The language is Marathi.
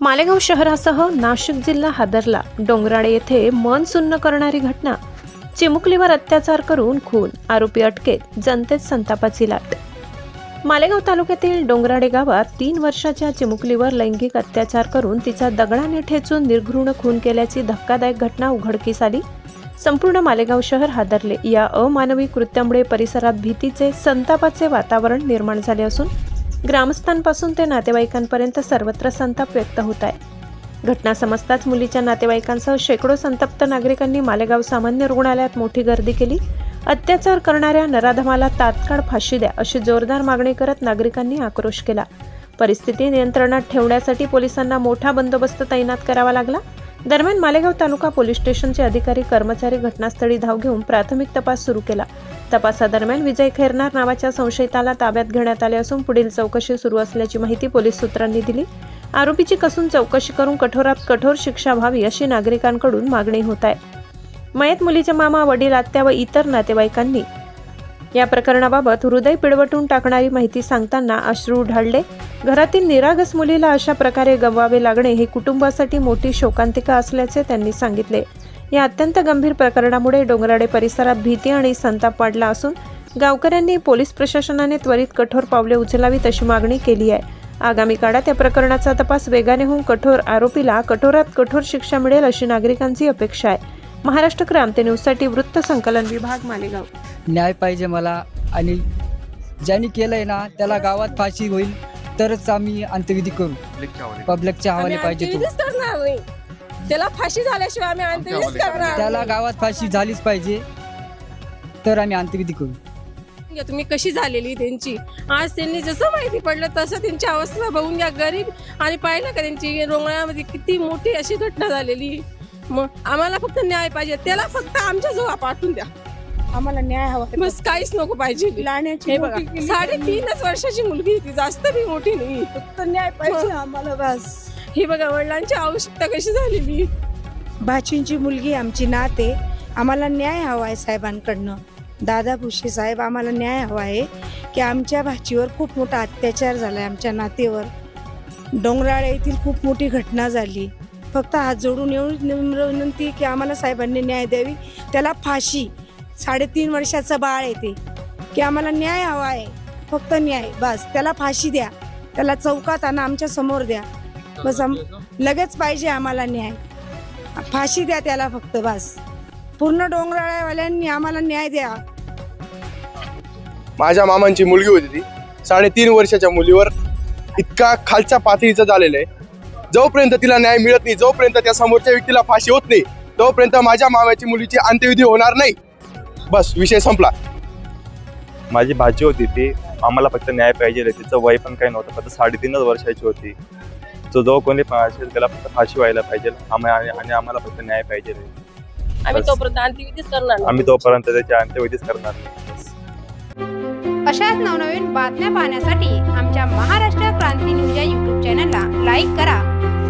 मालेगाव शहरासह नाशिक जिल्हा हादरला. डोंगराळे येथे मन सुन्न करणारी घटना. चिमुकलीवर अत्याचार करून खून आरोपी अटकेत जनतेत संतापाची लाट. मालेगाव तालुक्यातील डोंगराडे गावात तीन वर्षाच्या चिमुकलीवर लैंगिक अत्याचार करून तिचा दगडाने ठेचून निर्घृण खून केल्याची धक्कादायक घटना उघडकीस आली. संपूर्ण मालेगाव शहर हादरले. या अमानवी कृत्यामुळे परिसरात भीतीचे संतापाचे वातावरण निर्माण झाले असून ग्रामस्थांपासून ते नातेवाईकांपर्यंत सर्वत्र संताप व्यक्त होत आहे. घटना समजताच मुलीच्या नातेवाईकांसह शेकडो संतप्त नागरिकांनी मालेगाव सामान्य रुग्णालयात मोठी गर्दी केली. अत्याचार करणाऱ्या नराधमाला तात्काळ फाशी द्या अशी जोरदार मागणी करत नागरिकांनी आक्रोश केला. परिस्थिती नियंत्रणात ठेवण्यासाठी पोलिसांना मोठा बंदोबस्त तैनात करावा लागला. दरम्यान मालेगाव तालुका पोलीस स्टेशनचे अधिकारी कर्मचारी घटनास्थळी धाव घेऊन प्राथमिक तपास सुरू केला. तपासादरम्यान विजय खैरनार नावाच्या संशयिताला ताब्यात घेण्यात आले असून पुढील चौकशी सुरू असल्याची माहिती पोलीस सूत्रांनी दिली. आरोपीची कसून चौकशी करून कठोरात कठोर शिक्षा व्हावी अशी नागरिकांकडून मागणी होत आहे. मयत मुलीचे मामा वडील आत्या व इतर नातेवाईकांनी या प्रकरणाबाबत हृदय पिळवटून टाकणारी माहिती सांगताना अश्रू ढाळले. घरातील निरागस मुलीला अशा प्रकारे गमवावे लागणे ही कुटुंबासाठी मोठी शोकांतिका असल्याचे त्यांनी सांगितले. या अत्यंत गंभीर प्रकरणामुळे डोंगराडे परिसरात भीती आणि संताप वाढला असून गावकऱ्यांनी पोलीस प्रशासनाने त्वरित कठोर पावले उचलावीत अशी मागणी केली आहे. आगामी काळात या प्रकरणाचा तपास वेगाने होऊन कठोर आरोपीला कठोरात कठोर शिक्षा मिळेल अशी नागरिकांची अपेक्षा आहे. महाराष्ट्र क्रांती न्यूजसाठी वृत्त संकलन विभाग मालेगाव. न्याय पाहिजे मला. आणि ज्यांनी केलंय ना त्याला गावात फाशी होईल तरच आम्ही अंत्यविधी करू. पब्लिकच्या हवाले. पाहिजे तो. अंत्यविधीच करणार नाही. त्याला फाशी झाल्याशिवाय आम्ही अंत्यविधीच करणार त्याला नाही. गावात फाशी झालीच पाहिजे तर आम्ही अंत्यविधी करू. घ्या तुम्ही कशी झालेली त्यांची? आज त्यांनी जसं माहिती पडलं तसं त्यांची अवस्था बघून घ्या. गरीब आणि पाहिलं का त्यांची? रोंगळ्यामध्ये किती मोठी अशी घटना झालेली. मग आम्हाला फक्त न्याय पाहिजे. त्याला फक्त आमच्या जवळ पाठवून द्या. आम्हाला न्याय हवा बस काहीच नको पाहिजे. लाण्याची हे साडेतीनच वर्षाची मुलगी ती जास्त बी मोठी नाही. फक्त न्याय पाहिजे आम्हाला बस. ही बघा वडिलांची आवश्यकता कशी झालेली? भाचींची मुलगी आमची नात आम्हाला न्याय हवा आहे साहेबांकडनं. दादा भुसे साहेब आम्हाला न्याय हवा आहे की आमच्या भाचीवर खूप मोठा अत्याचार झाला आहे आमच्या नातेवर. डोंगराळ येथील खूप मोठी घटना झाली. फक्त हात जोडून येऊन नम्र विनंती की आम्हाला साहेबांनी न्याय द्यावी. त्याला फाशी साडेतीन वर्षाचं बाळ येते की आम्हाला न्याय हवा आहे फक्त न्याय बस. त्याला फाशी द्या. त्याला चौकात आणा आमच्यासमोर द्या. बस आम लगेच पाहिजे आम्हाला न्याय. फाशी द्या त्याला फक्त बस. पूर्ण डोंगराळ्यावाल्यांनी आम्हाला न्याय द्या. माझ्या मामांची मुलगी होती ती. साडेतीन वर्षाच्या मुलीवर इतका खालच्या पातळीचा झालेला आहे. जोपर्यंत तिला न्याय मिळत नाही जोपर्यंत त्या समोरच्या व्यक्तीला फाशी होत नाही तोपर्यंत माझ्या मामाची मुलीची अंत्यविधी होणार नाही. बस विषय संपला. माझी भाची होती ती आम्हाला फक्त न्याय पाहिजे तिचं वय पण काही नव्हतं फक्त साडेतीनच वर्षाची होती. तो जो कोणी पण असेल त्याला फक्त फाशी व्हायला पाहिजे. आणि आम्हाला फक्त न्याय पाहिजे. आम्ही. तोपर्यंत अंत्यविधीच करणार नाही. आम्ही तोपर्यंत त्याची अंत्यविधीच करणार नाही. अशाच नवनवीन बातम्या पाहण्यासाठी आमच्या महाराष्ट्र क्रांती न्यूज या यूट्यूब चॅनलला लाईक करा.